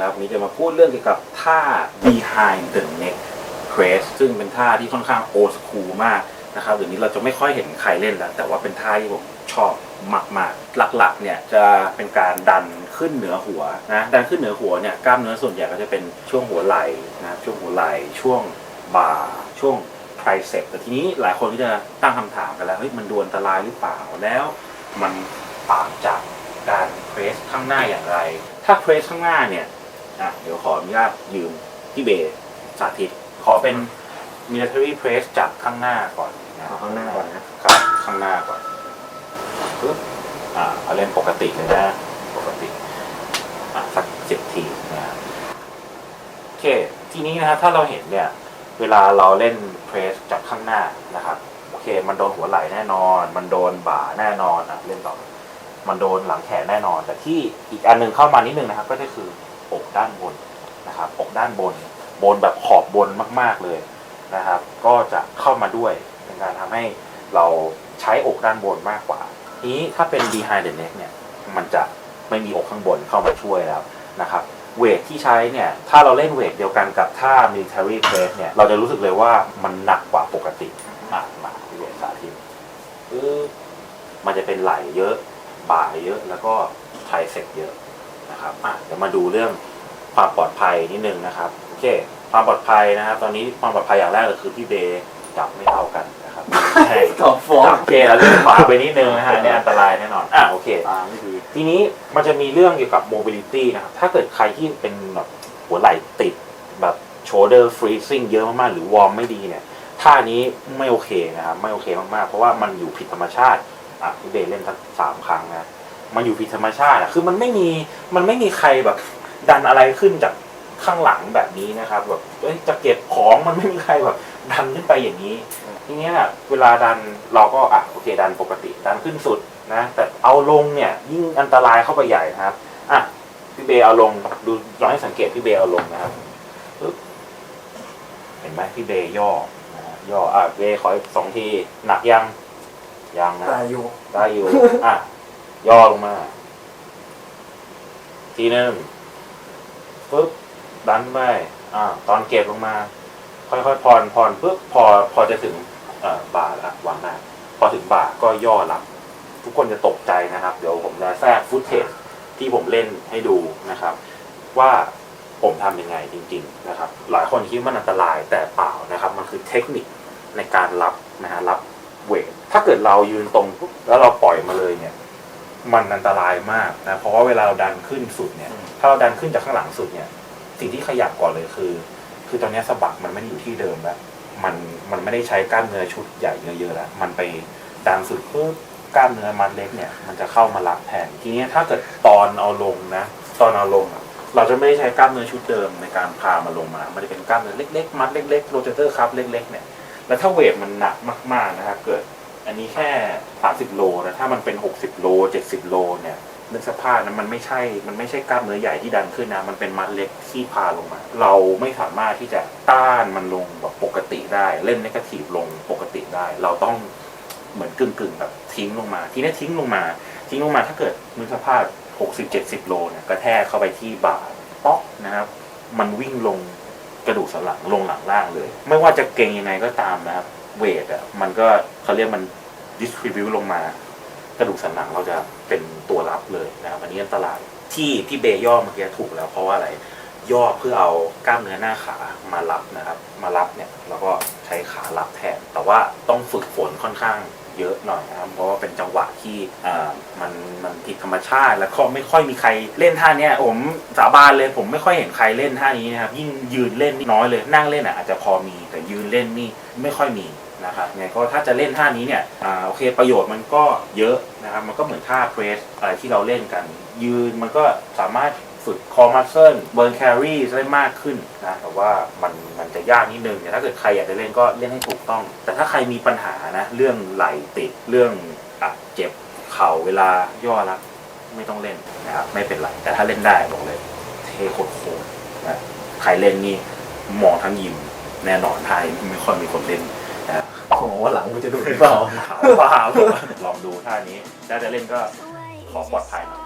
ครับวันนี้จะมาพูดเรื่องเกี่ยวกับท่า behind the neck press ซึ่งเป็นท่าที่ค่อนข้าง old school มากนะครับเดี๋ยวนี้เราจะไม่ค่อยเห็นใครเล่นแล้ว แต่ว่าเป็นท่าที่ผมชอบมากๆ หลักๆเนี่ยจะเป็นการดันขึ้นเหนือหัวนะดันขึ้นเหนือหัวเนี่ยกล้ามเนื้อส่วนใหญ่ก็จะเป็นช่วงหัวไหล่นะช่วงหัวไหล่ช่วงบ่าช่วงไทรเซปแต่ทีนี้หลายคนก็จะตั้งคำถามกันแล้วเฮ้ยมันดูอันตรายหรือเปล่าแล้ว มันต่างจากการ เพรสข้างหน้าอย่างไร ถ้าเพรสข้างหน้าเนี่ยอะเดี๋ยวขออนุญาตยืมพี่เบย์สาธิต ขอเป็น military press จากข้างหน้าก่อนนะเอาข้างหน้าก่อนนะครับข้างหน้าก่อนปึ๊บอ่าเอาเล่นปกติเลยนะปกติอะสักสิบทีนะครับโอเคทีนี้นะครับถ้าเราเห็นเนี่ยเวลาเราเล่นเพรสจากข้างหน้านะครับโอเค มันโดนหัวไหล่แน่นอน มันโดนบ่าแน่นอนอะเล่นต่อ มันโดนหลังแขนแน่นอน แต่ที่อีกอันหนึงเข้ามานิดนึงนะครับ ก็จะคืออกด้านบนนะครับอกด้านบน บนแบบขอบบนมาก ๆเลยนะครับ ก็จะเข้ามาด้วยเป็นการทำให้เราใช้อกด้านบนมากกว่า นี้ถ้าเป็น behind the neck เนี่ยมันจะไม่มีอกข้างบนเข้ามาช่วยแล้วนะครับเวทที่ใช้เนี่ยถ้าเราเล่นเวทเดียวกันกับท่า military press เนี่ยเราจะรู้สึกเลยว่ามันหนักกว่าปกติอะมาที่เวทสาธิตมันจะเป็นไหลเยอะ บ่าเยอะ แล้วก็ไทรเซ็ปเยอะนะครับอะเดี๋ยวมาดูเรื่องความปลอดภัยนิดนึงนะครับโอเค ความปลอดภัยนะครับ ตอนนี้ความปลอดภัยอย่างแรกเลยคือพี่เบย์จับไม่เท่ากันนะครับใช่ต่อฟองจับโอเคเราเลื่อนขวาไปนิดนึงนะฮะเนี่ยอันตรายแน่นอนอะโอเค ตาไม่ดีทีนี้มันจะมีเรื่องเกี่ยวกับ mobility นะครับ ถ้าเกิดใครที่เป็นแบบหัวไหล่ติดแบบ shoulder freezing เยอะมากๆ หรือวอร์มไม่ดีเนี่ย ท่านี้ไม่โอเคนะครับ ไม่โอเคมากๆ เพราะว่ามันอยู่ผิดธรรมชาติ อะพี่เบย์เล่นสักสามครั้งนะมันอยู่ผิดธรรมชาติอะคือมันไม่มีมันไม่มีใครแบบดันอะไรขึ้นจากข้างหลังแบบนี้นะครับแบบเอ้ยจะเก็บของมันไม่มีใครแบบดันขึ้นไปอย่างนี้ ทีเนี้ยเวลาดันเราก็อะโอเคดันปกติดันขึ้นสุดนะ แต่เอาลงเนี่ยยิ่งอันตรายเข้าไปใหญ่นะครับอะพี่เบย์เอาลงดูลองให้สังเกตพี่เบย์เอาลงนะครับเห็นไหมพี่เบย์ย่อย่ออะเบย์ขออีกสองทีหนักยัง ยังนะตาอยู่ได้อยู่ อะ ย่อลงมา ทีหนึ่งปึ๊บดันไปอ่า ตอนเก็บลงมา ค่อยๆผ่อนผ่อนปึ๊บพอพอจะถึงเอ่อบ่าแล้ววางหน้าพอถึงบ่าก็ย่อหลังทุกคนจะตกใจนะครับ เดี๋ยวผมจะแทรกฟุตเทจที่ผมเล่นให้ดูนะครับ ว่าผมทำยังไงจริง ๆ นะครับ หลายคนคิดว่ามันอันตรายแต่เปล่านะครับ มันคือเทคนิคในการรับนะฮะรับเวท ถ้าเกิดเรายืนตรงปุ๊บแล้วเราปล่อยมาเลยเนี่ย มันอันตรายมากนะเพราะว่าเวลาเราดันขึ้นสุดเนี่ย ถ้าเราดันขึ้นจากข้างหลังสุดเนี่ย สิ่งที่ขยับก่อนเลยคือ คือตอนเนี้ยสะบักมันไม่ได้อยู่ที่เดิมแล้วมันมันไม่ได้ใช้กล้ามเนื้อชุดใหญ่เยอะๆแล้วมันไปดันสุดปุ๊บกล้ามเนื้อมัดเล็กเนี่ย มันจะเข้ามารับแทนทีเนี้ยถ้าเกิดตอนเอาลงนะ ตอนเอาลงอะเราจะไม่ได้ใช้กล้ามเนื้อชุดเดิมในการพามาลงมา มันจะเป็นกล้ามเนื้อเล็กๆ มัดเล็กๆโรเตอร์ครับเล็กๆเนี่ยแล้วถ้าเวทมันหนักมากๆนะครับเกิด อันนี้แค่ 30 โลนะถ้ามันเป็น 60 โล 70 โลเนี่ยนึกสภาพนะมันไม่ใช่ มันไม่ใช่กล้ามเนื้อใหญ่ที่ดันขึ้นนะ มันเป็นมัดเล็กที่พาลงมา เราไม่สามารถที่จะต้านมันลงแบบปกติได้ เล่นนกาทีฟลงปกติได้ เราต้องเหมือนกึ่งกึ่งๆแบบทิ้งลงมา ทีนี้ทิ้งลงมา ทิ้งลงมาถ้าเกิดนึกสภาพ 60 70 โลเนี่ยกระแทกเข้าไปที่บ่าป๊อกนะครับ มันวิ่งลงกระดูกสันหลังลงหลังล่างเลย ไม่ว่าจะเก่งยังไงก็ตามนะครับ เวทอะมันก็ เขาเรียกมัน distribute ลงมา กระดูกสันหลังเราจะเป็นตัวรับเลยนะครับอันนี้อันตรายที่ที่เบย์ย่อเมื่อกี้ถูกแล้วเพราะว่าอะไรย่อเพื่อเอากล้ามเนื้อหน้าขามารับนะครับ มารับเนี่ยแล้วก็ใช้ขารับแทน แต่ว่าต้องฝึกฝนค่อนข้างเยอะหน่อยนะครับ เพราะว่าเป็นจังหวะที่มันมันผิดธรรมชาติ แล้วก็ไม่ค่อยมีใครเล่นท่านี้ผมสาบานเลยผมไม่ค่อยเห็นใครเล่นท่านี้นะครับยิ่งยืนเล่นนี่น้อยเลยนั่งเล่นอะอาจจะพอมีแต่ยืนเล่นนี่ไม่ค่อยมี นะครับไงก็ถ้าจะเล่นท่านี้เนี่ยอ่าโอเคประโยชน์มันก็เยอะนะครับมันก็เหมือนท่าเพรสอะไรที่เราเล่นกัน ยืนมันก็สามารถฝึกคอมัสเซิลเบิร์นแครีได้มากขึ้นนะแต่ว่ามันมันจะยากนิดนึงแต่ถ้าเกิดใครอยากจะเล่นก็เล่นให้ถูกต้อง แต่ถ้าใครมีปัญหานะเรื่องไหลติดเรื่องอะเจ็บเข่าเวลาย่อละไม่ต้องเล่นนะครับไม่เป็นไรแต่ถ้าเล่นได้บอกเลยเท่โคตรนะใครเล่นนี่มองทั้งยิมแน่นอนไทยไม่ค่อยมีคนเล่น โอ้ว่าหลังกูจะดูหรือเปล่าถามว่าลองดูท่านี้ถ้าจะเล่นก็ขอปลอดภัยหน่อย